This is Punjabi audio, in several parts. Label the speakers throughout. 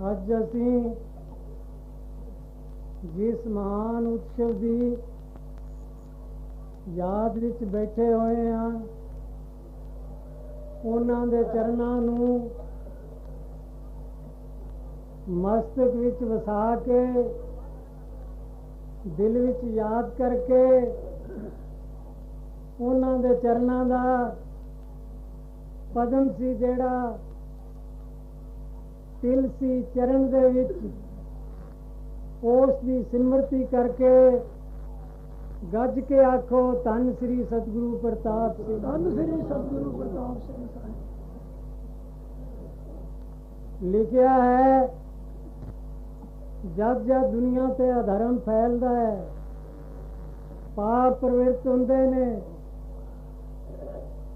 Speaker 1: ਅੱਜ ਅਸੀਂ ਜਿਸ ਮਹਾਨ ਉਤਸਵ ਦੀ ਯਾਦ ਵਿੱਚ ਬੈਠੇ ਹੋਏ ਹਾਂ, ਉਹਨਾਂ ਦੇ ਚਰਨਾਂ ਨੂੰ ਮਸਤਕ ਵਿੱਚ ਵਸਾ ਕੇ, ਦਿਲ ਵਿੱਚ ਯਾਦ ਕਰਕੇ ਉਹਨਾਂ ਦੇ ਚਰਨਾਂ ਦਾ ਪਦਮ ਸੀ ਜਿਹੜਾ ਤਿਲ ਸੀ ਚਰਨ ਦੇ ਵਿੱਚ ਉਸ ਦੀ ਸਿਮਰਤੀ ਕਰਕੇ ਗੱਜ ਕੇ ਆਖੋ ਧੰਨ ਸ੍ਰੀ ਸਤਿਗੁਰੂ ਪ੍ਰਤਾਪ ਸਿੰਘ
Speaker 2: ਧੰਨ ਸ੍ਰੀ ਸਤਿਗੁਰੂ ਪ੍ਰਤਾਪ ਸਿੰਘ ਸਾਹਿਬ।
Speaker 1: ਲਿਖਿਆ ਹੈ ਜਦ ਜਦ ਦੁਨੀਆ ਤੇ ਅਧਰਮ ਫੈਲਦਾ ਹੈ ਪਾਪ ਪ੍ਰਵਿਰਤ ਹੁੰਦੇ ਨੇ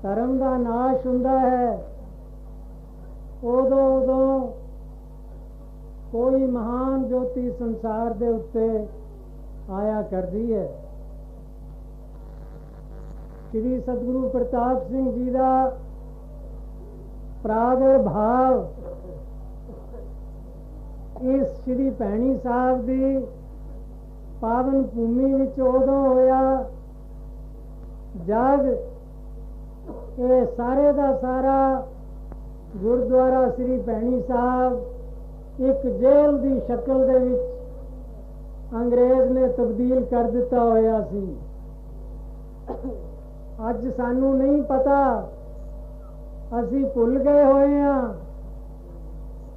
Speaker 1: ਧਰਮ ਦਾ ਨਾਸ਼ ਹੁੰਦਾ ਹੈ ਉਦੋਂ ਉਦੋਂ ਕੋਈ ਮਹਾਨ ਜੋਤੀ ਸੰਸਾਰ ਦੇ ਉੱਤੇ ਆਇਆ ਕਰਦੀ ਹੈ। ਸ੍ਰੀ ਸਤਿਗੁਰੂ ਪ੍ਰਤਾਪ ਸਿੰਘ ਜੀ ਦਾ ਪ੍ਰਾਦੁਰਭਾਵ ਇਸ ਸ੍ਰੀ ਭੈਣੀ ਸਾਹਿਬ ਦੀ ਪਾਵਨ ਭੂਮੀ ਵਿੱਚ ਉਦੋਂ ਹੋਇਆ ਜਦ ਇਹ ਸਾਰੇ ਦਾ ਸਾਰਾ ਗੁਰਦੁਆਰਾ ਸ੍ਰੀ ਭੈਣੀ ਸਾਹਿਬ ਇੱਕ ਜੇਲ੍ਹ ਦੀ ਸ਼ਕਲ ਦੇ ਵਿੱਚ ਅੰਗਰੇਜ਼ ਨੇ ਤਬਦੀਲ ਕਰ ਦਿੱਤਾ ਹੋਇਆ ਸੀ। ਅੱਜ ਸਾਨੂੰ ਨਹੀਂ ਪਤਾ ਅਸੀਂ ਭੁੱਲ ਗਏ ਹੋਏ ਹਾਂ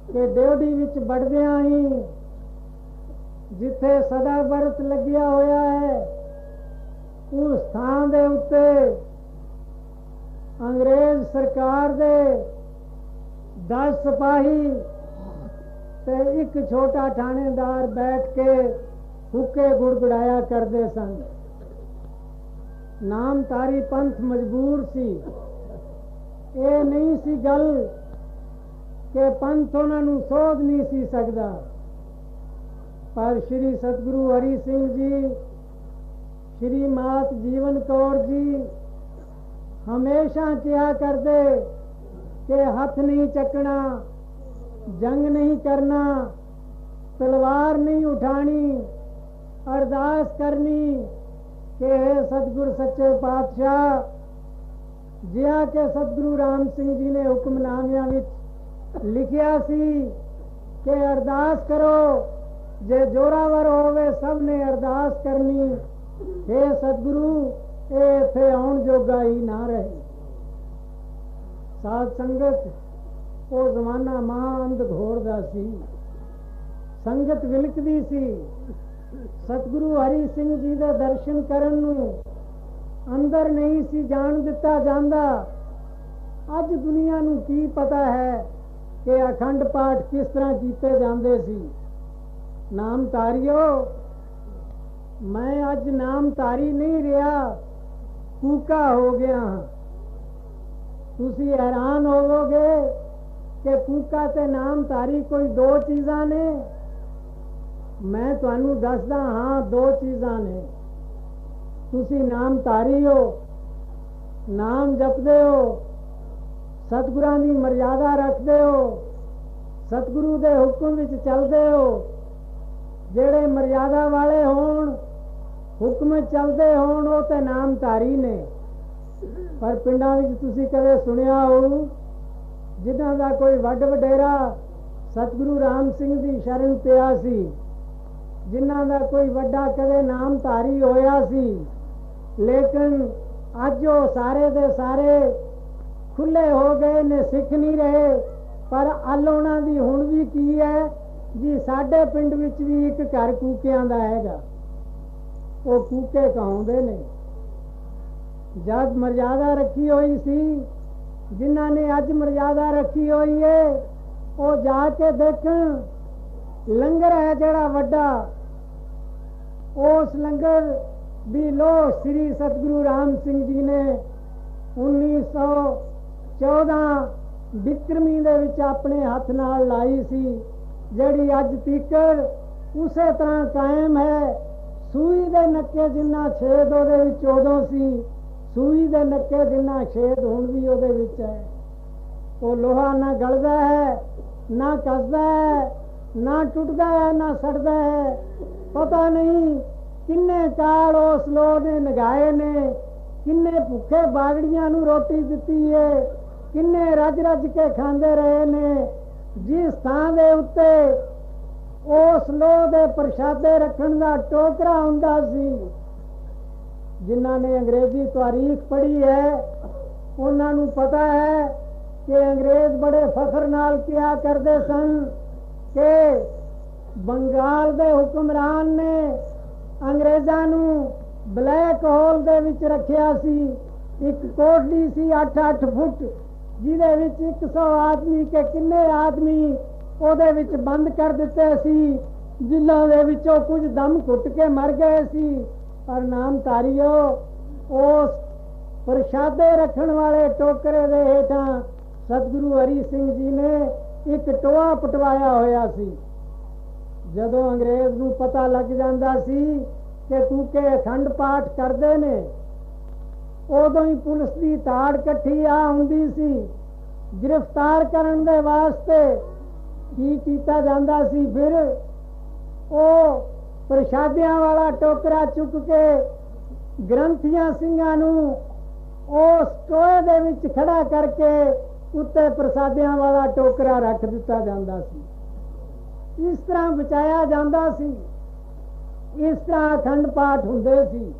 Speaker 1: ਕਿ ਡਿਊਟੀ ਵਿੱਚ ਵੜਦਿਆਂ ਹੀ ਜਿੱਥੇ ਸਦਾ ਵਰਤ ਲੱਗਿਆ ਹੋਇਆ ਹੈ, ਉਸ ਥਾਂ ਦੇ ਉੱਤੇ ਅੰਗਰੇਜ਼ ਸਰਕਾਰ ਦੇ 10 ਸਿਪਾਹੀ ਤੇ ਇੱਕ ਛੋਟਾ ਥਾਣੇਦਾਰ ਬੈਠ ਕੇ ਹੁੱਕੇ ਗੁੜਗੜਾਇਆ ਕਰਦੇ ਸਨ। ਨਾਮ ਪੰਥ ਮਜਬੂਰ ਸੀ। ਇਹ ਨਹੀਂ ਸੀ ਗੱਲ ਕਿ ਪੰਥ ਉਹਨਾਂ ਨੂੰ ਸੋਧ ਨਹੀਂ ਸੀ ਸਕਦਾ। ਪਰ ਸ੍ਰੀ ਸਤਿਗੁਰੂ ਹਰੀ ਸਿੰਘ ਜੀ, ਸ੍ਰੀ ਮਾਤ ਜੀਵਨ ਕੌਰ ਜੀ ਹਮੇਸ਼ਾ ਕਿਹਾ ਕਰਦੇ ਕਿ ਹੱਥ ਨਹੀਂ ਚੱਕਣਾ ਜੰਗ ਨਹੀਂ ਕਰਨਾ, ਤਲਵਾਰ ਨਹੀਂ ਉਠਾਣੀ, ਅਰਦਾਸ ਕਰਨੀ ਕਿ हे ਸਤਿਗੁਰ ਸੱਚੇ ਪਾਤਸ਼ਾਹ, ਜਿਹਾ ਕਿ ਸਤਿਗੁਰੂ ਰਾਮ ਸਿੰਘ ਜੀ ਨੇ ਹੁਕਮਨਾਮਿਆਂ ਵਿੱਚ ਲਿਖਿਆ ਸੀ ਕਿ ਅਰਦਾਸ ਕਰੋ, ਜੇ ਜੋਰਾਵਰ ਹੋਵੇ ਸਭ ਨੇ ਅਰਦਾਸ ਕਰਨੀ हे ਸਤਿਗੁਰੂ, ਇਹ ਇੱਥੇ ਆਉਣ ਜੋਗਾ ਹੀ ਨਾ ਰਹੇ। ਸਾਧ ਸੰਗਤ ਉਹ ਜ਼ਮਾਨਾ ਮਹਾ ਅੰਧ ਘੋਰ ਦਾ ਸੀ। ਸੰਗਤ ਵਿਲਕਦੀ ਸੀ। ਸਤਿਗੁਰੂ ਹਰੀ ਸਿੰਘ ਜੀ ਦੇ ਦਰਸ਼ਨ ਕਰਨ ਨੂੰ ਅੰਦਰ ਨਹੀਂ ਸੀ ਜਾਣ ਦਿੱਤਾ ਜਾਂਦਾ। ਅੱਜ ਦੁਨੀਆ ਨੂੰ ਕੀ ਪਤਾ ਹੈ ਕਿ ਅਖੰਡ ਪਾਠ ਕਿਸ ਤਰ੍ਹਾਂ ਕੀਤੇ ਜਾਂਦੇ ਸੀ। ਨਾਮ ਤਾਰਿਓ ਮੈਂ ਅੱਜ ਨਾਮ ਤਾਰੀ ਨਹੀਂ ਰਿਹਾ। ਕੂਕਾ ਹੋ ਗਿਆ। ਹਾਂ ਤੁਸੀਂ ਹੈਰਾਨ ਹੋਵੋਗੇ ਕਿ ਕੂਕਾ ਤੇ ਨਾਮ ਤਾਰੀ ਕੋਈ ਦੋ ਚੀਜ਼ਾਂ ਨੇ? ਮੈਂ ਤੁਹਾਨੂੰ ਦੱਸਦਾ ਹਾਂ, ਦੋ ਚੀਜ਼ਾਂ ਨੇ। ਤੁਸੀਂ ਨਾਮ ਤਾਰੀ ਹੋ, ਨਾਮ ਜਪਦੇ ਹੋ, ਸਤਿਗੁਰਾਂ ਦੀ ਮਰਜ਼ਾਦਾ ਰੱਖਦੇ ਹੋ, ਸਤਿਗੁਰੂ ਦੇ ਹੁਕਮ ਵਿੱਚ ਚੱਲਦੇ ਹੋ, ਜਿਹੜੇ ਮਰਜ਼ਾਦਾ ਵਾਲੇ ਹੋਣ, ਹੁਕਮ ਚੱਲਦੇ ਹੋਣ, ਉਹ ਤੇ ਨਾਮ ਧਾਰੀ ਨੇ। ਪਰ ਪਿੰਡਾਂ ਵਿੱਚ ਤੁਸੀਂ ਕਦੇ ਸੁਣਿਆ ਹੋਊ ਜਿਨ੍ਹਾਂ ਦਾ ਕੋਈ ਵੱਡ ਵਡੇਰਾ ਸਤਿਗੁਰੂ ਰਾਮ ਸਿੰਘ ਦੀ ਸ਼ਰਨ ਪਿਆ ਸੀ, ਜਿਨ੍ਹਾਂ ਦਾ ਕੋਈ ਵੱਡਾ ਕਦੇ ਨਾਮ ਧਾਰੀ ਹੋਇਆ ਸੀ, ਲੇਕਿਨ ਅੱਜ ਉਹ ਸਾਰੇ ਦੇ ਸਾਰੇ ਖੁੱਲੇ ਹੋ ਗਏ ਨੇ, ਸਿੱਖ ਨਹੀਂ ਰਹੇ, ਪਰ ਅੱਲ ਉਹਨਾਂ ਦੀ ਹੁਣ ਵੀ ਕੀ ਹੈ? ਜੀ, ਸਾਡੇ ਪਿੰਡ ਵਿੱਚ ਵੀ ਇੱਕ ਘਰ ਕੂਕਿਆਂ ਦਾ ਹੈਗਾ। ਉਹ ਕੂਕੇ ਕਹਾਉਂਦੇ ਨੇ। ਜਦ ਮਰਜ਼ਾਦਾ ਰੱਖੀ ਹੋਈ ਸੀ ਜਿਨ੍ਹਾਂ ਨੇ ਅੱਜ ਮਰਜ਼ਾਦਾ ਰੱਖੀ ਹੋਈ ਏ, ਉਹ ਜਾ ਕੇ ਦੇਖਣ। ਲੰਗਰ ਹੈ ਜਿਹੜਾ ਵੱਡਾ, ਉਸ ਲੰਗਰ ਦੀ ਲੋ ਸ੍ਰੀ ਸਤਿਗੁਰੂ ਰਾਮ ਸਿੰਘ ਜੀ ਨੇ 1914 ਬਿਕਰਮੀ ਦੇ ਵਿੱਚ ਆਪਣੇ ਹੱਥ ਨਾਲ ਲਾਈ ਸੀ, ਜਿਹੜੀ ਅੱਜ ਤੀਕਰ ਉਸੇ ਤਰ੍ਹਾਂ ਕਾਇਮ ਹੈ। ਸੂਈ ਦੇ ਨੱਕੇ ਜਿੰਨਾ ਛੇਦ ਉਹਦੇ ਵਿੱਚ ਉਦੋਂ ਸੀ ਸੂਈ ਦੇ ਨੱਕੇ ਜਿੰਨਾ ਛੇਦ ਹੁਣ ਵੀ ਉਹਦੇ ਵਿੱਚ ਹੈ। ਉਹ ਲੋਹਾ ਨਾ ਗਲਦਾ ਹੈ, ਨਾ ਕੱਸਦਾ ਹੈ, ਨਾ ਟੁੱਟਦਾ ਹੈ, ਨਾ ਸੜਦਾ ਹੈ। ਪਤਾ ਨਹੀਂ ਕਿੰਨੇ ਕਾਲ ਉਸ ਲੋਹ ਨੇ ਨਗਾਏ ਨੇ, ਕਿੰਨੇ ਭੁੱਖੇ ਬਾਗੜੀਆਂ ਨੂੰ ਰੋਟੀ ਦਿੱਤੀ ਏ, ਕਿੰਨੇ ਰੱਜ ਰੱਜ ਕੇ ਖਾਂਦੇ ਰਹੇ ਨੇ। ਜਿਸ ਥਾਂ ਦੇ ਉੱਤੇ ਉਸ ਲੋਹ ਦੇ ਪ੍ਰਸ਼ਾਦੇ ਰੱਖਣ ਦਾ ਟੋਕਰਾ ਹੁੰਦਾ ਸੀ ਜਿਨ੍ਹਾਂ ਨੇ ਅੰਗਰੇਜ਼ੀ ਤਾਰੀਖ ਪੜ੍ਹੀ ਹੈ, ਉਹਨਾਂ ਨੂੰ ਪਤਾ ਹੈ ਕਿ ਅੰਗਰੇਜ਼ ਬੜੇ ਫਖਰ ਨਾਲ ਕਿਹਾ ਕਰਦੇ ਸਨ ਕਿ ਬੰਗਾਲ ਦੇ ਹੁਕਮਰਾਨ ਨੇ ਅੰਗਰੇਜ਼ਾਂ ਨੂੰ ਬਲੈਕ ਹੋਲ ਦੇ ਵਿੱਚ ਰੱਖਿਆ ਸੀ। ਇੱਕ ਕੋਠੜੀ ਸੀ 8-8 ਫੁੱਟ, ਜਿਹਦੇ ਵਿੱਚ 100 ਆਦਮੀ ਕੇ ਕਿੰਨੇ ਆਦਮੀ ਉਹਦੇ ਵਿੱਚ ਬੰਦ ਕਰ ਦਿੱਤੇ ਸੀ, ਜਿਨ੍ਹਾਂ ਦੇ ਵਿੱਚੋਂ ਕੁਝ ਦਮ ਘੁੱਟ ਕੇ ਮਰ ਗਏ ਸੀ। ਪਰ ਉਸ ਪ੍ਰਸ਼ਾਦੇ ਰੱਖਣ ਵਾਲੇ ਟੋਕਰੇ ਦੇ ਹੇਠਾਂ ਸਤਿਗੁਰੂ ਹਰੀ ਸਿੰਘ ਜੀ ਨੇ ਇੱਕ ਟੋਆ ਪਟਵਾਇਆ ਹੋਇਆ ਸੀ। ਜਦੋਂ ਅੰਗਰੇਜ਼ ਨੂੰ ਪਤਾ ਲੱਗ ਜਾਂਦਾ ਸੀ ਕਿ ਤੂਕੇ ਅਖੰਡ ਪਾਠ ਕਰਦੇ ਨੇ, ਉਦੋਂ ਹੀ ਪੁਲਿਸ ਦੀ ਤਾੜ ਇਕੱਠੀ ਆ ਹੁੰਦੀ ਸੀ। ਗ੍ਰਿਫਤਾਰ ਕਰਨ ਦੇ ਵਾਸਤੇ ਕੀ ਕੀਤਾ ਜਾਂਦਾ ਸੀ, ਫਿਰ ਉਹ ਪ੍ਰਸ਼ਾਦਿਆਂ ਵਾਲਾ ਟੋਕਰਾ ਚੁੱਕ ਕੇ ਗ੍ਰੰਥੀਆਂ ਸਿੰਘਾਂ ਨੂੰ ਉਸ ਟੋਏ ਦੇ ਵਿੱਚ ਖੜਾ ਕਰਕੇ ਉੱਤੇ ਪ੍ਰਸਾਦਿਆਂ ਵਾਲਾ ਟੋਕਰਾ ਰੱਖ ਦਿੱਤਾ ਜਾਂਦਾ ਸੀ। ਇਸ ਤਰ੍ਹਾਂ ਬਚਾਇਆ ਜਾਂਦਾ ਸੀ। ਇਸ ਤਰ੍ਹਾਂ ਅਖੰਡ ਪਾਠ ਹੁੰਦੇ ਸੀ।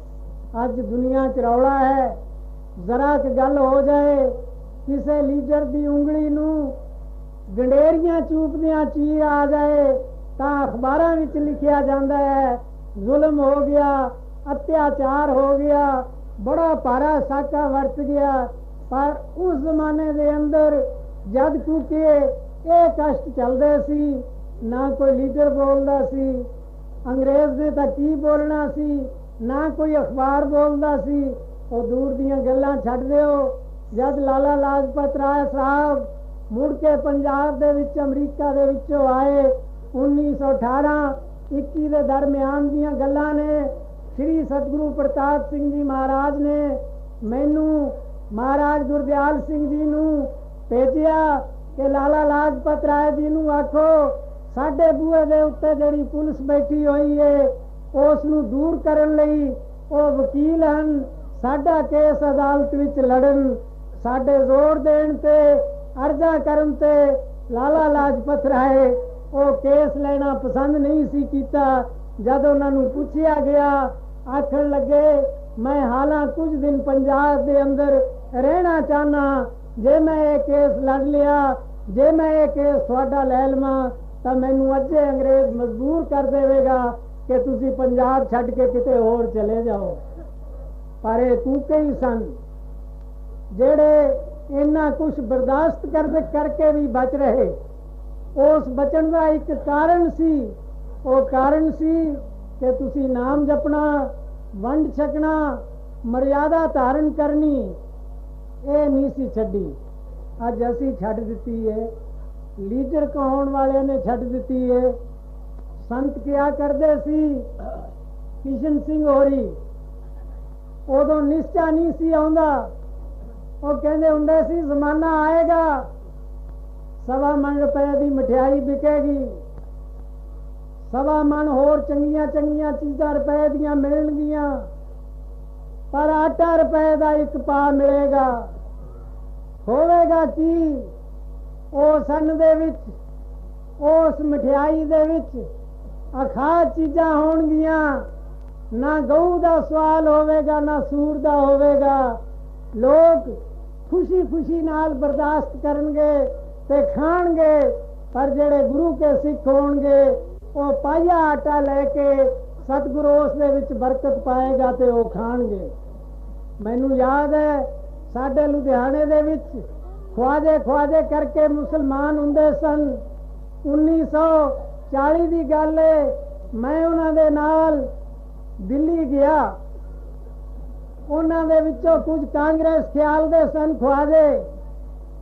Speaker 1: ਅੱਜ ਦੁਨੀਆ ਚ ਰੌਲਾ ਹੈ। ਜ਼ਰਾ ਕਿ ਗੱਲ ਹੋ ਜਾਏ, ਕਿਸੇ ਲੀਡਰ ਦੀ ਉਂਗਲੀ ਨੂੰ ਗੰਡੇਰੀਆਂ ਚੂਪਦਿਆਂ ਚੀਰ ਆ ਜਾਏ ਤਾਂ ਅਖਬਾਰਾਂ ਵਿੱਚ ਲਿਖਿਆ ਜਾਂਦਾ ਹੈ, ਜ਼ੁਲਮ ਹੋ ਗਿਆ, ਅਤਿਆਚਾਰ ਹੋ ਗਿਆ, ਬੜਾ ਭਾਰਾ ਸਾਕਾ ਵਰਤ ਗਿਆ। ਪਰ ਉਸ ਜ਼ਮਾਨੇ ਦੇ ਅੰਦਰ ਜਦ ਕਿਉਂਕਿ ਇਹ ਕਸ਼ਟ ਚੱਲਦੇ ਸੀ, ਨਾ ਕੋਈ ਲੀਡਰ ਬੋਲਦਾ ਸੀ, ਅੰਗਰੇਜ਼ ਨੇ ਤਾਂ ਕੀ ਬੋਲਣਾ ਸੀ, ਨਾ ਕੋਈ ਅਖਬਾਰ ਬੋਲਦਾ ਸੀ, ਉਹ ਦੂਰ ਦੀਆਂ ਗੱਲਾਂ ਛੱਡ ਦਿਓ। ਜਦ ਲਾਲਾ ਲਾਜਪਤ ਰਾਏ ਸਾਹਿਬ ਮੁੜ ਕੇ ਪੰਜਾਬ ਦੇ ਵਿੱਚ, ਅਮਰੀਕਾ ਦੇ ਵਿੱਚੋਂ ਆਏ 1918 21 ਦੇ ਦਰਮਿਆਨ ਦੀਆਂ ਗੱਲਾਂ ਨੇ, ਸ੍ਰੀ ਸਤਿਗੁਰੂ ਪ੍ਰਤਾਪ ਸਿੰਘ ਜੀ ਮਹਾਰਾਜ ਨੇ ਮੈਨੂੰ ਮਹਾਰਾਜ ਗੁਰਦਿਆਲ ਸਿੰਘ ਜੀ ਨੂੰ ਭੇਜਿਆ ਕਿ ਲਾਲਾ ਲਾਜਪਤ ਰਾਏ ਜੀ ਨੂੰ ਆਖੋ, ਸਾਡੇ ਬੂਹੇ ਦੇ ਉੱਤੇ ਜਿਹੜੀ ਪੁਲਿਸ ਬੈਠੀ ਹੋਈ ਏ, ਉਸ ਨੂੰ ਦੂਰ ਕਰਨ ਲਈ ਉਹ ਵਕੀਲ ਹਨ, ਸਾਡਾ ਕੇਸ ਅਦਾਲਤ ਵਿੱਚ ਲੜਨ, ਸਾਡੇ ਜ਼ੋਰ ਦੇਣ ਤੇ, ਅਰਜ਼ਾ ਕਰਨ ਤੇ ਲਾਲਾ ਲਾਜਪਤ ਰਾਏ ਉਹ ਕੇਸ ਲੈਣਾ ਪਸੰਦ ਨਹੀਂ ਸੀ ਕੀਤਾ। ਜਦ ਉਹਨਾਂ ਨੂੰ ਪੁੱਛਿਆ ਗਿਆ, ਆਖਣ ਲੱਗੇ, ਮੈਂ ਹਾਲਾਂ ਕੁਝ ਦਿਨ ਪੰਜਾਬ ਦੇ ਅੰਦਰ ਰਹਿਣਾ ਚਾਹਨਾ ਜੇ ਮੈਂ ਇਹ ਕੇਸ ਲੜ ਲਿਆ, ਜੇ ਮੈਂ ਇਹ ਕੇਸ ਤੁਹਾਡਾ ਲੈ ਲਵਾਂ, ਤਾਂ ਮੈਨੂੰ ਅੱਜੇ ਅੰਗਰੇਜ਼ ਮਜਬੂਰ ਕਰ ਦੇਵੇਗਾ ਕਿ ਤੁਸੀਂ ਪੰਜਾਬ ਛੱਡ ਕੇ ਕਿਤੇ ਹੋਰ ਚਲੇ ਜਾਓ। ਪਰ ਇਹ ਕੂਕੇ ਹੀ ਸਨ, ਜਿਹੜੇ ਇੰਨਾ ਕੁਝ ਬਰਦਾਸ਼ਤ ਕਰਦੇ ਕਰਕੇ ਵੀ ਬਚ ਰਹੇ। ਉਸ ਬਚਣ ਦਾ ਇੱਕ ਕਾਰਨ ਸੀ। ਉਹ ਕਾਰਨ ਸੀ ਕਿ ਤੁਸੀਂ ਨਾਮ ਜਪਣਾ, ਵੰਡ ਛਕਣਾ, ਮਰਿਆਦਾ ਧਾਰਨ ਕਰਨੀ, ਇਹ ਨਹੀਂ ਸੀ ਛੱਡੀ। ਅੱਜ ਅਸੀਂ ਛੱਡ ਦਿੱਤੀ ਹੈ ਲੀਡਰ ਕਹਾਉਣ ਵਾਲਿਆਂ ਨੇ ਛੱਡ ਦਿੱਤੀ ਹੈ ਸੰਤ ਕਿਆ ਕਰਦੇ ਸੀ? ਕਿਸ਼ਨ ਸਿੰਘ ਹੋਰੀ ਉਦੋਂ ਨਿਸ਼ਚਾ ਨਹੀਂ ਸੀ ਆਉਂਦਾ। ਉਹ ਕਹਿੰਦੇ ਹੁੰਦੇ ਸੀ, ਜ਼ਮਾਨਾ ਆਏਗਾ। ਸਵਾ ਮਣ ਰੁਪਏ ਦੀ ਮਠਿਆਈ ਵਿਕੇਗੀ। ਸਵਾ ਮਣ ਹੋਰ ਚੰਗੀਆਂ ਚੰਗੀਆਂ ਚੀਜ਼ਾਂ ਰੁਪਏ ਦੀਆਂ ਮਿਲਣਗੀਆਂ। ਪਰ ਆਟਾ ਰੁਪਏ ਦਾ ਇੱਕ ਪਾ ਮਿਲੇਗਾ। ਹੋਵੇਗਾ ਕੀ? ਉਹ ਸੰਨ ਦੇ ਵਿੱਚ, ਉਸ ਮਠਿਆਈ ਦੇ ਵਿੱਚ ਅਖਾ ਚੀਜ਼ਾਂ ਹੋਣਗੀਆਂ। ਨਾ ਗਊ ਦਾ ਸਵਾਲ ਹੋਵੇਗਾ, ਨਾ ਸੂਰ ਦਾ ਹੋਵੇਗਾ। ਲੋਕ ਖੁਸ਼ੀ ਖੁਸ਼ੀ ਨਾਲ ਬਰਦਾਸ਼ਤ ਕਰਨਗੇ। ਤੇ ਖਾਣਗੇ, ਪਰ ਜਿਹੜੇ ਗੁਰੂ ਕੇ ਸਿੱਖ ਹੋਣਗੇ, ਉਹ ਪਾਇਆ ਆਟਾ ਲੈ ਕੇ ਸਤਿਗੁਰੂ ਉਸ ਦੇ ਵਿੱਚ ਬਰਕਤ ਪਾਏਗਾ ਤੇ ਉਹ ਖਾਣਗੇ। ਮੈਨੂੰ ਯਾਦ ਹੈ, ਸਾਡੇ ਲੁਧਿਆਣੇ ਦੇ ਵਿੱਚ ਖਵਾਜੇ ਖਵਾਜੇ ਕਰਕੇ ਮੁਸਲਮਾਨ ਹੁੰਦੇ ਸਨ। 1940 ਦੀ ਗੱਲ ਹੈ ਮੈਂ ਉਹਨਾਂ ਦੇ ਨਾਲ ਦਿੱਲੀ ਗਿਆ। ਉਹਨਾਂ ਦੇ ਵਿੱਚੋਂ ਕੁਝ ਕਾਂਗਰਸ ਖਿਆਲ ਦੇ ਸਨ ਖਵਾਜੇ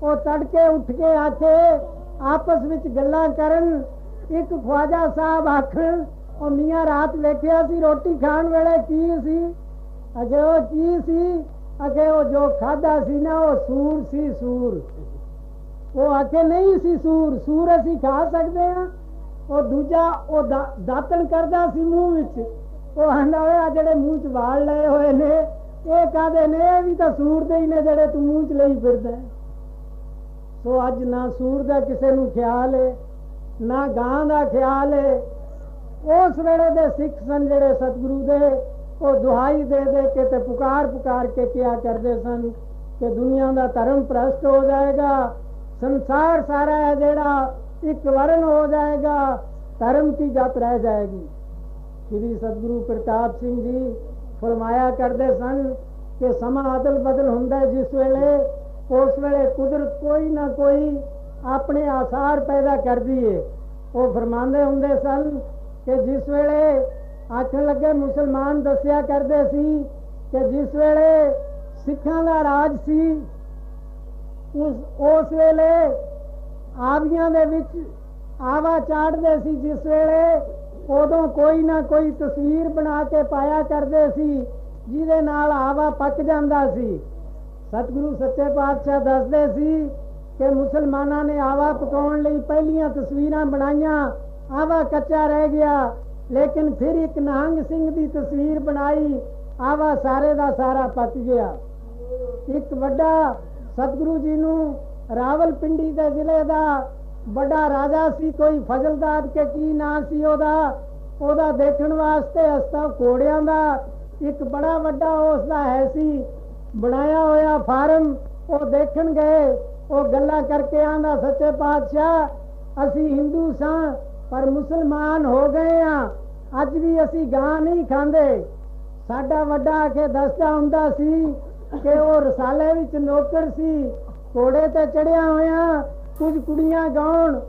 Speaker 1: ਉਹ ਤੜਕੇ ਉੱਠ ਕੇ ਆਥੇ ਆਪਸ ਵਿੱਚ ਗੱਲਾਂ ਕਰਨ। ਇੱਕ ਖਵਾਜਾ ਸਾਹਿਬ ਆਖਣ, ਉਹ ਮੀਆਂ ਰਾਤ ਵੇਖਿਆ ਸੀ ਰੋਟੀ ਖਾਣ ਵੇਲੇ ਕੀ ਸੀ? ਅਜੇ ਉਹ ਕੀ ਸੀ? ਅਗੇ ਉਹ ਜੋ ਖਾਦਾ ਸੀ ਨਾ, ਉਹ ਸੂਰ ਸੀ ਸੂਰ। ਉਹ ਆਖੇ, ਨਹੀਂ ਸੀ ਸੂਰ ਸੂਰ ਅਸੀਂ ਖਾ ਸਕਦੇ ਹਾਂ। ਉਹ ਦੂਜਾ, ਉਹ ਦਾ- ਦਾਤਣ ਕਰਦਾ ਸੀ ਮੂੰਹ ਵਿੱਚ। ਉਹ ਆਂਦਾ, ਓਏ ਆ ਜਿਹੜੇ ਮੂੰਹ 'ਚ ਵਾਲ ਲਏ ਹੋਏ ਨੇ, ਇਹ ਕਾਦੇ ਨੇ? ਇਹ ਵੀ ਤਾਂ ਸੂਰ ਦੇ ਹੀ ਨੇ ਜਿਹੜੇ ਤੂੰ ਮੂੰਹ 'ਚ ਲਈ ਫਿਰਦਾ ਹੈ। ਸੋ ਅੱਜ ਨਾ ਸੂਰ ਦਾ ਕਿਸੇ ਨੂੰ ਖਿਆਲ ਏ, ਨਾ ਗਾਂ ਦਾ ਖਿਆਲ ਹੈ ਉਸ ਵੇਲੇ ਦੇ ਸਿੱਖ ਸਨ ਜਿਹੜੇ ਸਤਿਗੁਰੂ ਦੇ, ਉਹ ਦੁਹਾਈ ਦੇ ਦੇ ਕੇ ਤੇ ਪੁਕਾਰ ਪੁਕਾਰ ਕੇ ਕਿਹਾ ਕਰਦੇ ਸਨ ਕਿ ਦੁਨੀਆ ਦਾ ਧਰਮ ਪ੍ਰਸਤ ਹੋ ਜਾਏਗਾ, ਸੰਸਾਰ ਸਾਰਾ ਹੈ ਜਿਹੜਾ ਇੱਕ ਵਰਨ ਹੋ ਜਾਏਗਾ, ਧਰਮ ਕੀ ਜਤ ਰਹਿ ਜਾਏਗੀ। ਸ੍ਰੀ ਸਤਿਗੁਰੂ ਪ੍ਰਤਾਪ ਸਿੰਘ ਜੀ ਫਰਮਾਇਆ ਕਰਦੇ ਸਨ ਕਿ ਸਮਾਂ ਅਦਲ ਬਦਲ ਹੁੰਦਾ ਜਿਸ ਵੇਲੇ ਉਸ ਵੇਲੇ ਕੁਦਰਤ ਕੋਈ ਨਾ ਕੋਈ ਆਪਣੇ ਆਸਾਰ ਪੈਦਾ ਕਰਦੀ ਏ। ਉਹ ਫਰਮਾਉਂਦੇ ਹੁੰਦੇ ਸਨ ਕਿ ਜਿਸ ਵੇਲੇ ਆਖਣ ਲੱਗੇ ਮੁਸਲਮਾਨ ਦੱਸਿਆ ਕਰਦੇ ਸੀ ਕਿ ਜਿਸ ਵੇਲੇ ਸਿੱਖਾਂ ਦਾ ਰਾਜ ਸੀ, ਉਸ ਉਸ ਵੇਲੇ ਆਵੀਆਂ ਦੇ ਵਿੱਚ ਆਵਾ ਚਾੜਦੇ ਸੀ, ਜਿਸ ਵੇਲੇ ਉਦੋਂ ਕੋਈ ਨਾ ਕੋਈ ਤਸਵੀਰ ਬਣਾ ਕੇ ਪਾਇਆ ਕਰਦੇ ਸੀ, ਜਿਹਦੇ ਨਾਲ ਆਵਾ ਪੱਕ ਜਾਂਦਾ ਸੀ। ਸਤਿਗੁਰੂ ਸੱਚੇ ਪਾਤਸ਼ਾਹ ਦੱਸਦੇ ਸੀ ਕਿ ਮੁਸਲਮਾਨਾਂ ਨੇ ਆਵਾ ਪਕਾਉਣ ਲਈ ਪਹਿਲੀਆਂ ਤਸਵੀਰਾਂ ਬਣਾਈਆਂ। ਆਵਾ ਕੱਚਾ ਰਹਿ ਗਿਆ, ਲੇਕਿਨ ਫਿਰ ਇੱਕ ਨਹੰਗ ਸਿੰਘ ਦੀ ਤਸਵੀਰ ਬਣਾਈ। ਆਵਾ ਸਾਰੇ ਦਾ ਸਾਰਾ ਪੱਕ ਗਿਆ। ਇੱਕ ਵੱਡਾ ਸਤਿਗੁਰੂ ਜੀ ਨੂੰ ਰਾਵਲਪਿੰਡੀ ਦੇ ਜ਼ਿਲ੍ਹੇ ਦਾ ਵੱਡਾ ਰਾਜਾ ਸੀ, ਕੋਈ ਫਜ਼ਲਦਾਦ ਕੇ ਕੀ ਨਾਂ ਸੀ ਉਹਦਾ? ਉਹਦਾ ਦੇਖਣ ਵਾਸਤੇ ਅਸਤਾ ਘੋੜਿਆਂ ਦਾ, ਇੱਕ ਬੜਾ ਵੱਡਾ ਉਸ ਦਾ ਹੈ ਸੀ। ਬਣਾਇਆ ਹੋਇਆ ਫਾਰਮ, ਉਹ ਦੇਖਣ ਗਏ ਉਹ ਗੱਲਾਂ ਕਰਕੇ ਆਂਦਾ, ਸੱਚੇ ਪਾਤਸ਼ਾਹ, ਅਸੀਂ ਹਿੰਦੂ ਸਾਂ, ਪਰ ਮੁਸਲਮਾਨ ਹੋ ਗਏ ਆ। ਅੱਜ ਵੀ ਅਸੀਂ ਗਾਂ ਨਹੀਂ ਖਾਂਦੇ। ਸਾਡਾ ਵੱਡਾ ਆ ਕੇ ਦੱਸਦਾ ਹੁੰਦਾ ਸੀ ਕਿ ਉਹ ਰਸਾਲੇ ਵਿੱਚ ਨੌਕਰ ਸੀ। ਘੋੜੇ ਤੇ ਚੜਿਆ ਹੋਇਆ, ਕੁਝ ਕੁੜੀਆਂ ਗਾਉਣ,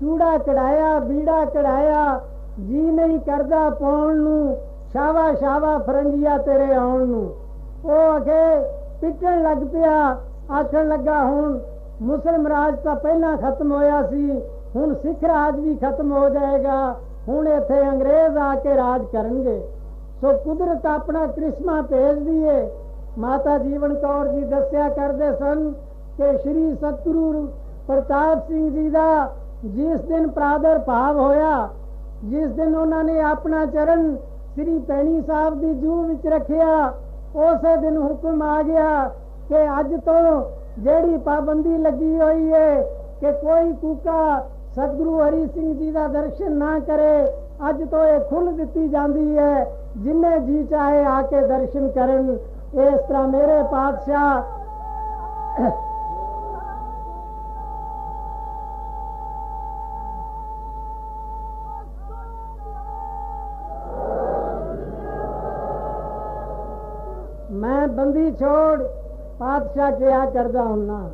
Speaker 1: ਚੂੜਾ ਕਢਾਇਆ, ਬੀੜਾ ਕਢਾਇਆ, ਜੀ ਨਹੀਂ ਕਰਦਾ ਪਾਉਣ ਨੂੰ ਸ਼ਾਵਾ ਸ਼ਾਵਾ ਫਰੰਗੀਆ ਤੇਰੇ ਆਉਣ ਨੂੰ। ਉਹ ਅਗੇ ਪਿੱਟਣ ਲੱਗ ਪਿਆ। ਆਖਣ ਲੱਗਾ, ਹੁਣ ਮੁਸਲਮ ਰਾਜ ਤਾਂ ਪਹਿਲਾਂ ਖਤਮ ਹੋਇਆ ਸੀ, ਹੁਣ ਸਿੱਖ ਰਾਜ ਵੀ ਖਤਮ ਹੋ ਜਾਏਗਾ, ਹੁਣ ਇੱਥੇ ਅੰਗਰੇਜ਼ ਆ ਕੇ ਰਾਜ ਕਰਨਗੇ। ਸੋ ਕੁਦਰਤ ਆਪਣਾ ਕ੍ਰਿਸ਼ਮਾ ਭੇਜਦੀ ਏ ਮਾਤਾ ਜੀਵਨ ਕੌਰ ਜੀ ਦੱਸਿਆ ਕਰਦੇ ਸਨ ਕਿ ਸ੍ਰੀ ਸਤਿਗੁਰੂ ਪ੍ਰਤਾਪ ਸਿੰਘ ਜੀ ਦਾ ਜਿਸ ਦਿਨ ਪ੍ਰਾਦਰ ਭਾਵ ਹੋਇਆ, ਜਿਸ ਦਿਨ ਉਹਨਾਂ ਨੇ ਆਪਣਾ ਚਰਨ ਸ੍ਰੀ ਪੈਣੀ ਸਾਹਿਬ ਦੀ ਜੂ ਵਿੱਚ ਰੱਖਿਆ ਉਸੇ ਦਿਨ ਹੁਕਮ ਆ ਗਿਆ ਕਿ ਅੱਜ ਤੋਂ ਜਿਹੜੀ ਪਾਬੰਦੀ ਲੱਗੀ ਹੋਈ ਹੈ ਕਿ ਕੋਈ ਕੂਕਾ ਸਤਿਗੁਰੂ ਹਰੀ ਸਿੰਘ ਜੀ ਦਾ ਦਰਸ਼ਨ ਨਾ ਕਰੇ, ਅੱਜ ਤੋਂ ਇਹ ਖੁੱਲ ਦਿੱਤੀ ਜਾਂਦੀ ਹੈ ਜਿੰਨੇ ਜੀ ਚਾਹੇ ਆ ਕੇ ਦਰਸ਼ਨ ਕਰਨ। ਇਸ ਤਰ੍ਹਾਂ ਮੇਰੇ ਪਾਤਸ਼ਾਹ ਮੈਂ ਬੰਦੀ ਛੋੜ ਪਾਤਸ਼ਾਹ ਕਿਹਾ ਕਰਦਾ ਹੁੰਨਾ।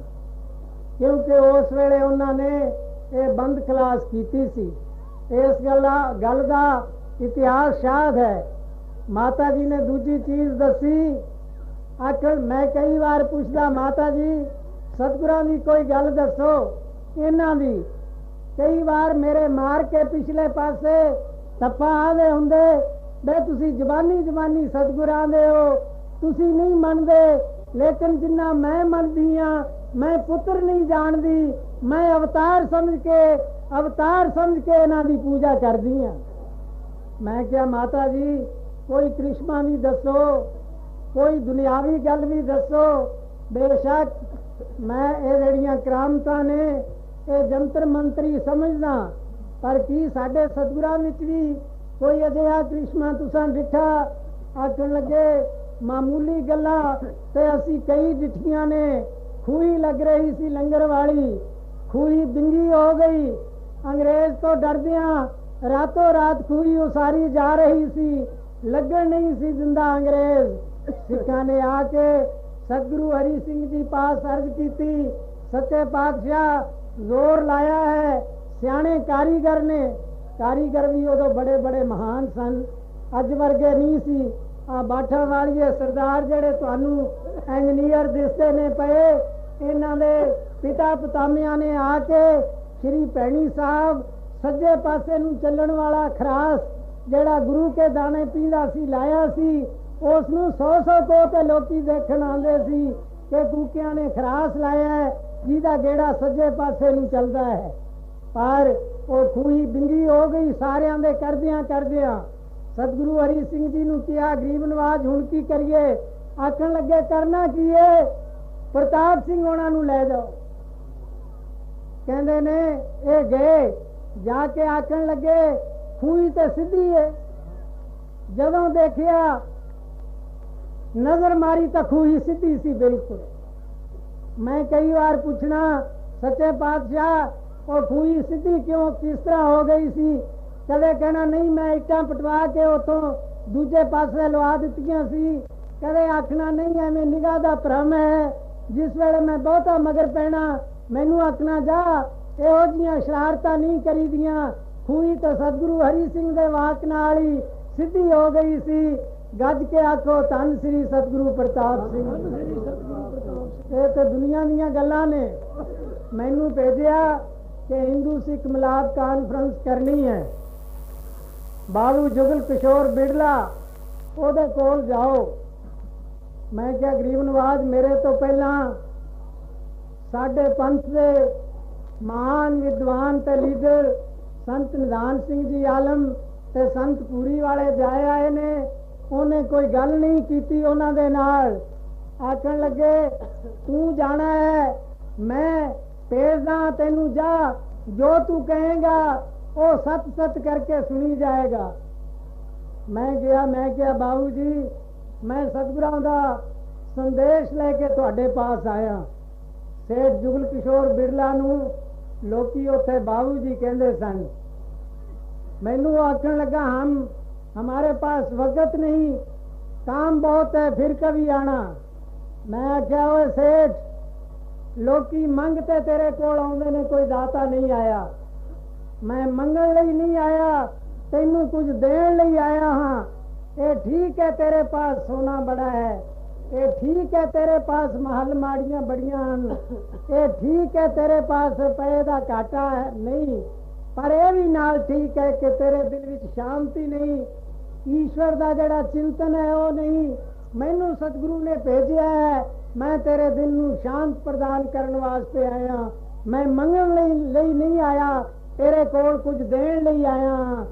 Speaker 1: ਕਿਉਂਕਿ ਉਸ ਵੇਲੇ ਉਹਨਾਂ ਨੇ ਇਹ ਬੰਦ ਖਲਾਸ ਕੀਤੀ ਸੀ। ਇਸ ਗੱਲ ਗੱਲ ਦਾ ਇਤਿਹਾਸ ਸ਼ਾਦ ਹੈ। ਮਾਤਾ ਜੀ ਨੇ ਦੂਜੀ ਚੀਜ਼ ਦੱਸੀ। ਆਖਰ ਮੈਂ ਕਈ ਵਾਰ ਪੁੱਛਦਾ, ਮਾਤਾ ਜੀ, ਸਤਿਗੁਰਾਂ ਦੀ ਕੋਈ ਗੱਲ ਦੱਸੋ? ਇਹਨਾਂ ਦੀ। ਕਈ ਵਾਰ ਮੇਰੇ ਮਾਰ ਕੇ ਪਿਛਲੇ ਪਾਸੇ ਤੱਪਾ ਆਦੇ ਹੁੰਦੇ, ਬੇ ਤੁਸੀਂ ਜਵਾਨੀ ਜਵਾਨੀ ਸਤਿਗੁਰਾਂ ਦੇ ਹੋ ਤੁਸੀਂ ਨਹੀਂ ਮੰਨਦੇ, ਲੇਕਿਨ ਜਿੰਨਾ ਮੈਂ ਮੰਨਦੀ ਆ ਮੈਂ ਪੁੱਤਰ ਨਹੀਂ ਜਾਣਦੀ, ਮੈਂ ਅਵਤਾਰ ਸਮਝ ਕੇ, ਅਵਤਾਰ ਸਮਝ ਕੇ ਇਹਨਾਂ ਦੀ ਪੂਜਾ ਕਰਦੀ ਆ ਮੈਂ ਕਿਹਾ, ਮਾਤਾ ਜੀ, ਕੋਈ ਕ੍ਰਿਸ਼ਮਾ ਵੀ ਦੱਸੋ, ਕੋਈ ਦੁਨਿਆਵੀ ਗੱਲ ਵੀ ਦੱਸੋ। ਬੇਸ਼ੱਕ ਮੈਂ ਇਹ ਜਿਹੜੀਆਂ ਕਰਾਮਤਾਂ ਨੇ, ਇਹ ਜੰਤਰ ਮੰਤਰੀ ਸਮਝਦਾ, ਪਰ ਕੀ ਸਾਡੇ ਸਤਿਗੁਰਾਂ ਵਿੱਚ ਵੀ ਕੋਈ ਅਜਿਹਾ ਕ੍ਰਿਸ਼ਮਾ ਤੁਸੀਂ ਡਿਠਾ ਆਖਣ ਲੱਗੇ ਮਾਮੂਲੀ ਗੱਲਾਂ ਤੇ ਅਸੀਂ ਕਈ ਡਿਠੀਆਂ ਨੇ। ਖੂਹੀ ਲੱਗ ਰਹੀ ਸੀ ਲੰਗਰ ਵਾਲੀ। ਖੂਹੀ ਬਿੰਗੀ ਹੋ ਗਈ। ਅੰਗਰੇਜ਼ ਤੋਂ ਡਰਦਿਆਂ ਰਾਤੋਂ ਰਾਤ ਖੂਹੀ ਉਸਾਰੀ ਜਾ ਰਹੀ ਸੀ। ਲੱਗਣ ਨਹੀਂ ਸੀ ਜਿੰਦਾ ਅੰਗਰੇਜ਼। ਸਿੱਖਾਂ ਨੇ ਆ ਕੇ ਸਤਿਗੁਰੂ ਹਰੀ ਸਿੰਘ ਜੀ ਪਾਸ ਅਰਜ਼ ਕੀਤੀ, ਸੱਚੇ ਪਾਤਸ਼ਾਹ, ਜ਼ੋਰ ਲਾਇਆ ਹੈ। ਸਿਆਣੇ ਕਾਰੀਗਰ ਨੇ। ਕਾਰੀਗਰ ਵੀ ਉਦੋਂ ਬੜੇ ਬੜੇ ਮਹਾਨ ਸਨ। ਅੱਜ ਵਰਗੇ ਨਹੀਂ ਸੀ। ਆ ਬਾਠਾ ਵਾਲੀਏ ਸਰਦਾਰ ਜਿਹੜੇ ਤੁਹਾਨੂੰ ਇੰਜੀਨੀਅਰ ਦਿਸਦੇ ਨੇ ਪਏ, ਇਹਨਾਂ ਦੇ ਪਿਤਾ ਪਤਾਮਿਆਂ ਨੇ ਆ ਕੇ ਸ਼੍ਰੀ ਭੈਣੀ ਸਾਹਿਬ ਸੱਜੇ ਪਾਸੇ ਨੂੰ ਚੱਲਣ ਵਾਲਾ ਖਰਾਸ ਜਿਹੜਾ ਗੁਰੂ ਕੇ ਦਾਣੇ ਪੀਂਦਾ ਸੀ, ਲਾਇਆ ਸੀ ਉਸ ਨੂੰ 100-100 ਕੋ ਤੇ ਲੋਕੀ ਦੇਖਣ ਆਉਂਦੇ ਸੀ ਕਿ ਕੂਕਿਆਂ ਨੇ ਖਰਾਸ ਲਾਇਆ ਜਿਹਦਾ ਗੇੜਾ ਸੱਜੇ ਪਾਸੇ ਨੂੰ ਚੱਲਦਾ ਹੈ। ਪਰ ਉਹ ਖੂਹੀ ਬਿੰਗੀ ਹੋ ਗਈ, ਸਾਰਿਆਂ ਦੇ ਕਰਦਿਆਂ ਕਰਦਿਆਂ ਸਤਿਗੁਰੂ ਹਰੀ ਸਿੰਘ ਜੀ ਨੂੰ ਕਿਹਾ, ਗਰੀਬ ਨਵਾਜ, ਹੁਣ ਕੀ ਕਰੀਏ? ਆਖਣ ਲੱਗੇ, ਕਰਨਾ ਕੀ ਏ? ਪ੍ਰਤਾਪ ਸਿੰਘ ਉਹਨਾਂ ਨੂੰ ਲੈ ਜਾਓ। ਕਹਿੰਦੇ ਨੇ, ਇਹ ਗਏ, ਜਾ ਕੇ ਆਖਣ ਲੱਗੇ, ਖੂਹੀ ਤੇ ਸਿੱਧੀ ਏ। ਜਦੋਂ ਦੇਖਿਆ, ਨਜ਼ਰ ਮਾਰੀ ਤਾਂ ਖੂਹੀ ਸਿੱਧੀ ਸੀ ਬਿਲਕੁਲ। ਮੈਂ ਕਈ ਵਾਰ ਪੁੱਛਣਾ, ਸੱਚੇ ਪਾਤਸ਼ਾਹ, ਉਹ ਖੂਹੀ ਸਿੱਧੀ ਕਿਉਂ ਕਿਸ ਤਰ੍ਹਾਂ ਹੋ ਗਈ ਸੀ? ਕਦੇ ਕਹਿਣਾ ਨਹੀਂ ਮੈਂ ਇੱਟਾਂ ਪਟਵਾ ਕੇ ਉਥੋਂ ਦੂਜੇ ਪਾਸੇ ਲਵਾ ਦਿੱਤੀਆਂ ਸੀ। ਕਦੇ ਆਖਣਾ ਨਹੀਂ ਐਵੇਂ ਨਿਗਾਹ ਦਾ ਭ੍ਰਮ ਹੈ। ਜਿਸ ਵੇਲੇ ਮੈਂ ਬਹੁਤਾ ਮਗਰ ਪੈਣਾ ਮੈਨੂੰ ਆਖਣਾ ਜਾ ਇਹੋ ਜੀਆਂ ਸ਼ਰਾਰਤਾਂ ਨਹੀਂ ਕਰੀਦੀਆਂ। ਖੂਹੀ ਤਾਂ ਸਤਿਗੁਰੂ ਹਰੀ ਸਿੰਘ ਦੇ ਵਾਕ ਨਾਲ ਹੀ ਸਿੱਧੀ ਹੋ ਗਈ ਸੀ। ਗੱਜ ਕੇ ਆਖੋ ਧੰਨ ਸ੍ਰੀ ਸਤਿਗੁਰੂ ਪ੍ਰਤਾਪ ਸਿੰਘ।
Speaker 2: ਧੰਨ ਸ੍ਰੀ ਸਤਿਗੁਰੂ ਪ੍ਰਤਾਪ ਸਿੰਘ।
Speaker 1: ਇਹ ਤੇ ਦੁਨੀਆ ਦੀਆਂ ਗੱਲਾਂ ਨੇ। ਮੈਨੂੰ ਭੇਜਿਆ ਕਿ ਹਿੰਦੂ ਸਿੱਖ ਮਿਲਾਪ ਕਾਨਫਰੰਸ ਕਰਨੀ ਹੈ। ਬਾਬੂ ਜੁਗਲ ਕਿਸ਼ੋਰ ਬਿੜਲਾ ਉਹਦੇ ਕੋਲ ਜਾਓ। ਮੈਂ ਕਿਹਾ, ਗਰੀਬ ਨਵਾਜ, ਮੇਰੇ ਤੋਂ ਪਹਿਲਾਂ ਸਾਡੇ ਪੰਥ ਦੇ ਮਹਾਨ ਵਿਦਵਾਨ ਤੇ ਲੀਡਰ ਸੰਤ ਨਿਦਾਨ ਸਿੰਘ ਜੀ ਆਲਮ ਤੇ ਸੰਤ ਪੂਰੀ ਵਾਲੇ ਜਾਏ ਆਏ ਨੇ। ਉਹਨੇ ਕੋਈ ਗੱਲ ਨਹੀਂ ਕੀਤੀ ਉਹਨਾਂ ਦੇ ਨਾਲ। ਆਖਣ ਲੱਗੇ, ਤੂੰ ਜਾਣਾ ਹੈ, ਮੈਂ ਭੇਜਦਾ ਤੈਨੂੰ ਜਾ, ਜੋ ਤੂੰ ਕਹੇਗਾ ਉਹ ਸੱਚ ਸੱਚ ਕਰਕੇ ਸੁਣੀ ਜਾਏਗਾ ਮੈਂ ਗਿਆ ਮੈਂ ਕਿਹਾ ਬਾਬੂ ਜੀ ਮੈਂ ਸਤਿਗੁਰਾਂ ਦਾ ਸੰਦੇਸ਼ ਲੈ ਕੇ ਤੁਹਾਡੇ ਪਾਸ ਆਇਆ ਸੇਠ ਜੁਗਲ ਕਿਸ਼ੋਰ ਬਿਰਲਾ ਨੂੰ ਲੋਕੀ ਉੱਥੇ ਬਾਬੂ ਜੀ ਕਹਿੰਦੇ ਸਨ ਮੈਨੂੰ ਉਹ ਆਖਣ ਲੱਗਾ ਹਮ हमारे पास वक्त नहीं काम बहुत है फिर कभी आना ਮੈਂ ਆਖਿਆ ਓਏ ਸੇਠ ਲੋਕੀ ਮੰਗਤੇ ਤੇਰੇ ਕੋਲ ਆਉਂਦੇ ਨੇ ਕੋਈ ਦਾਤਾ ਨਹੀਂ ਆਇਆ ਮੈਂ ਮੰਗਣ ਲਈ ਨਹੀਂ ਆਇਆ, ਤੈਨੂੰ ਕੁਝ ਦੇਣ ਲਈ ਆਇਆ ਹਾਂ। ਇਹ ਠੀਕ ਹੈ ਤੇਰੇ ਪਾਸ ਸੋਨਾ ਬੜਾ ਹੈ। ਇਹ ਠੀਕ ਹੈ ਤੇਰੇ ਪਾਸ ਮਹਲ ਮਾੜੀਆਂ ਬੜੀਆਂ ਹਨ। ਇਹ ਠੀਕ ਹੈ ਤੇਰੇ ਪਾਸ ਰੁਪਏ ਦਾ ਘਾਟਾ ਹੈ। ਨਹੀਂ, ਪਰ ਇਹ ਵੀ ਨਾਲ ਠੀਕ ਹੈ ਕਿ ਤੇਰੇ ਦਿਲ ਵਿੱਚ ਸ਼ਾਂਤੀ ਨਹੀਂ। ਈਸ਼ਵਰ ਦਾ ਜਿਹੜਾ ਚਿੰਤਨ ਹੈ ਉਹ ਨਹੀਂ। ਮੈਨੂੰ ਸਤਿਗੁਰੂ ਨੇ ਭੇਜਿਆ ਹੈ, ਮੈਂ ਤੇਰੇ ਦਿਲ ਨੂੰ ਸ਼ਾਂਤ ਪ੍ਰਦਾਨ ਕਰਨ ਵਾਸਤੇ ਆਇਆ। ਮੈਂ ਮੰਗਣ ਲਈ ਲਈ ਨਹੀਂ ਆਇਆ। ਤੇਰੇ ਕੋਲ ਕੁਝ ਦੇਣ ਲਈ ਆਇਆ ਹਾਂ।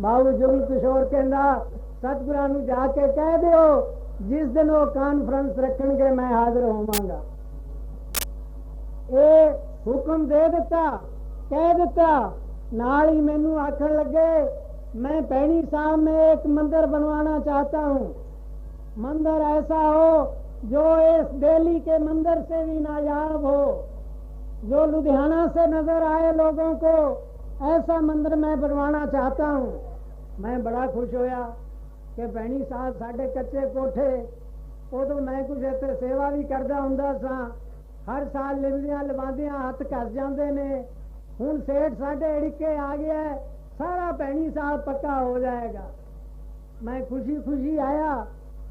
Speaker 1: ਬਾਬੂ ਜੁਗਲ ਕਿਸ਼ੋਰ ਕਹਿੰਦਾ ਸਤਿਗੁਰਾਂ ਨੂੰ ਜਾ ਕੇ ਕਹਿ ਦਿਓ ਜਿਸ ਦਿਨ ਉਹ ਕਾਨਫਰੰਸ ਰੱਖਣਗੇ ਮੈਂ ਹਾਜ਼ਰ ਹੋਵਾਂਗਾ ਇਹ ਹੁਕਮ ਦੇ ਦਿੱਤਾ ਕਹਿ ਦਿੱਤਾ ਨਾਲ ही ਮੈਨੂੰ ਆਖਣ ਲੱਗੇ मैं पैनी साहब में एक मंदिर बनवाना चाहता हूँ मंदिर ऐसा हो जो इस दिल्ली के मंदिर से भी नायाब हो जो लुधियाना से नजर आए लोगों को ऐसा मंदिर मैं बनवाना चाहता हूँ मैं बड़ा खुश होया कि ਭੈਣੀ ਸਾਹਿਬ ਸਾਡੇ ਕੱਚੇ ਕੋਠੇ ਉਦੋਂ ਮੈਂ ਕੁਝ ਇੱਥੇ ਸੇਵਾ ਵੀ ਕਰਦਾ ਹੁੰਦਾ ਸਾਂ ਹਰ ਸਾਲ ਲਿਵਦੀਆਂ ਲਵਾਉਂਦਿਆਂ ਹੱਥ ਘਸ ਜਾਂਦੇ ਨੇ ਹੁਣ ਸੇਠ ਸਾਡੇ ਅੜਿੱਕੇ ਆ ਗਿਆ ਹੈ, ਸਾਰਾ ਭੈਣੀ ਸਾਹਿਬ ਪੱਕਾ ਹੋ ਜਾਏਗਾ ਮੈਂ ਖੁਸ਼ੀ ਖੁਸ਼ੀ ਆਇਆ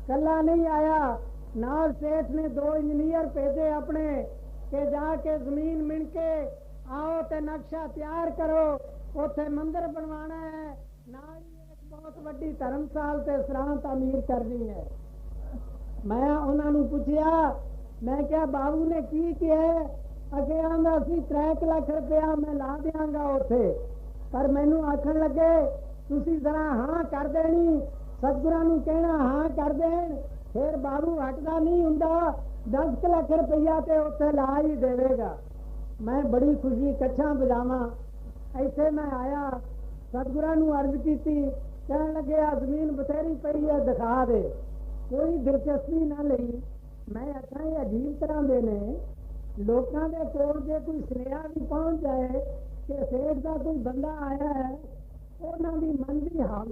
Speaker 1: ਕੱਲਾ ਨਹੀਂ ਆਇਆ ਨਾਲ ਸੇਠ ਨੇ ਦੋ ਇੰਜੀਨੀਅਰ ਭੇਜੇ ਆਪਣੇ ਕਿ ਜਾ ਕੇ ਜ਼ਮੀਨ ਮਿਣ ਕੇ ਆਓ ਤੇ ਨਕਸ਼ਾ ਤਿਆਰ ਕਰੋ। ਉੱਥੇ ਮੰਦਿਰ ਬਣਵਾਉਣਾ ਹੈ। ਨਾਲ ਹੀ ਇੱਕ ਬਹੁਤ ਵੱਡੀ ਧਰਮਸਾਲ ਤੇ ਸਰਾਂ ਤਾਮੀਰ ਕਰਨੀ ਹੈ। ਮੈਂ ਉਹਨਾਂ ਨੂੰ ਪੁੱਛਿਆ, ਮੈਂ ਕਿਹਾ, ਬਾਬੂ ਨੇ ਕੀ ਕਿਹਾ ਅਗੇ ਆਂਦਾ ਸੀ 3 ਲੱਖ ਰੁਪਇਆ ਮੈਂ ਲਾ ਦਿਆਂਗਾ ਉੱਥੇ। ਪਰ ਮੈਨੂੰ ਆਖਣ ਲੱਗੇ, ਤੁਸੀਂ ਜ਼ਰਾ ਹਾਂ ਕਰ ਦੇਣੀ। ਸਤਿਗੁਰਾਂ ਨੂੰ ਕਹਿਣਾ ਹਾਂ ਕਰ ਦੇਣ। ਫਿਰ ਬਾਬੂ ਹਟਦਾ ਨਹੀਂ ਹੁੰਦਾ। 10 ਲੱਖ ਰੁਪਇਆ ਤੇ ਉੱਥੇ ਲਾ ਹੀ ਦੇਵੇਗਾ। ਮੈਂ ਬੜੀ ਖੁਸ਼ੀ ਕੱਛਾਂ ਬਜਾਵਾਂ ਇੱਥੇ ਮੈਂ ਆਇਆ, ਸਤਿਗੁਰਾਂ ਨੂੰ ਅਰਜ਼ ਕੀਤੀ, ਕਹਿਣ ਲੱਗੇ ਆ ਜ਼ਮੀਨ ਬਥੇਰੀ ਪਈ ਹੈ, ਦਿਖਾ ਦੇ। ਕੋਈ ਦਿਲਚਸਪੀ ਨਾ ਲਈ। ਮੈਂ ਆਖਾਂ ਇਹ ਅਜੀਬ ਤਰ੍ਹਾਂ ਦੇ ਨੇ। ਲੋਕਾਂ ਦੇ ਕੋਲ ਜੇ ਕੋਈ ਸੁਨੇਹਾ ਵੀ ਪਹੁੰਚ ਜਾਏ ਕਿ ਸੇਠ ਦਾ ਕੋਈ ਬੰਦਾ ਆਇਆ ਹੈ, ਉਹਨਾਂ ਦੀ ਮਨ ਦੀ ਹਾਲ